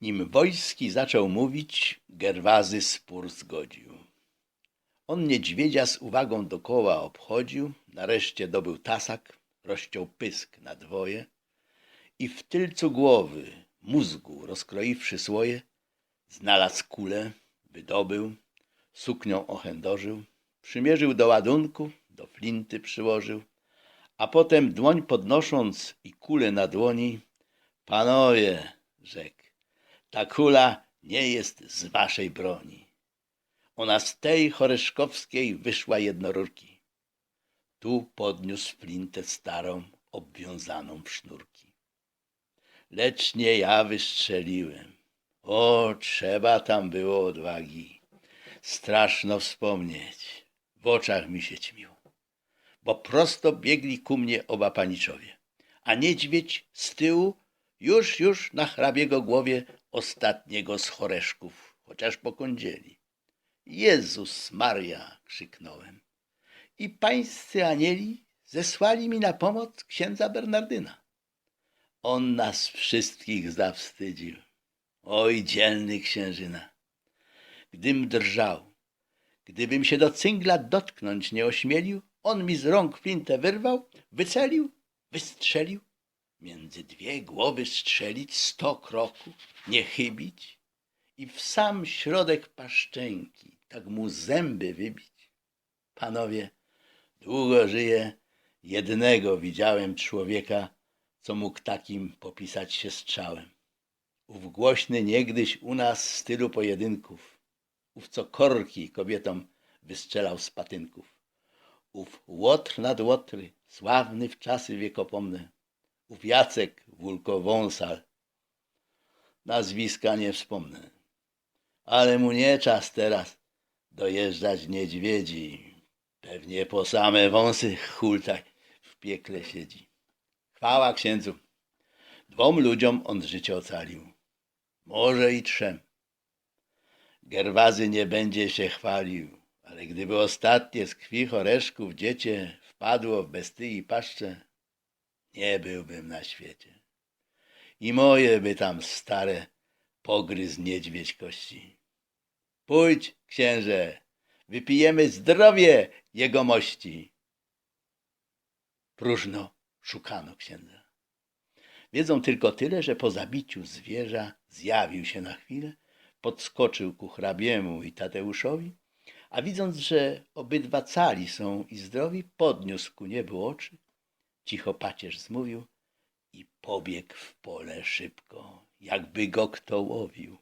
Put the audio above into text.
Nim wojski zaczął mówić, Gerwazy spór zgodził. On niedźwiedzia z uwagą dokoła obchodził, nareszcie dobył tasak, rozciął pysk na dwoje i w tylcu głowy, mózgu rozkroiwszy słoje, znalazł kulę, wydobył, suknią ochędożył, przymierzył do ładunku, do flinty przyłożył, a potem dłoń podnosząc i kulę na dłoni, panowie, rzekł, ta kula nie jest z waszej broni. Ona z tej choreszkowskiej wyszła jednorurki. Tu podniósł flintę starą, obwiązaną w sznurki. Lecz nie ja wystrzeliłem. O, trzeba tam było odwagi. Straszno wspomnieć. W oczach mi się ćmiło. Bo prosto biegli ku mnie oba paniczowie. A niedźwiedź z tyłu już, już na hrabiego głowie ostatniego z choreszków, chociaż pokądzieli. Jezus Maria! krzyknąłem. I pańscy anieli zesłali mi na pomoc księdza Bernardyna. On nas wszystkich zawstydził. Oj, dzielny księżyna! Gdym drżał, gdybym się do cyngla dotknąć nie ośmielił, on mi z rąk flintę wyrwał, wycelił, wystrzelił. Między dwie głowy strzelić sto kroków, nie chybić i w sam środek paszczęki, tak mu zęby wybić. Panowie, długo żyję, jednego widziałem człowieka, co mógł takim popisać się strzałem. Ów głośny niegdyś u nas stylu pojedynków, ów co korki kobietom wystrzelał z patynków, ów łotr nad łotry, sławny w czasy wiekopomne, ów Jacek Wulkowąsal, nazwiska nie wspomnę, ale mu nie czas teraz dojeżdżać niedźwiedzi, pewnie po same wąsy hultaj w piekle siedzi. Chwała księdzu, dwom ludziom on życie ocalił, może i trzem. Gerwazy nie będzie się chwalił, ale gdyby ostatnie z krwi choreszków dziecię wpadło w bestyi paszcze, nie byłbym na świecie. I moje by tam stare pogryzł niedźwiedź kości. Pójdź, księże, wypijemy zdrowie jegomości. Próżno szukano księdza. Wiedzą tylko tyle, że po zabiciu zwierza zjawił się na chwilę, podskoczył ku hrabiemu i Tadeuszowi, a widząc, że obydwa cali są i zdrowi, podniósł ku niebu oczy, cicho pacierz zmówił i pobiegł w pole szybko, jakby go kto łowił.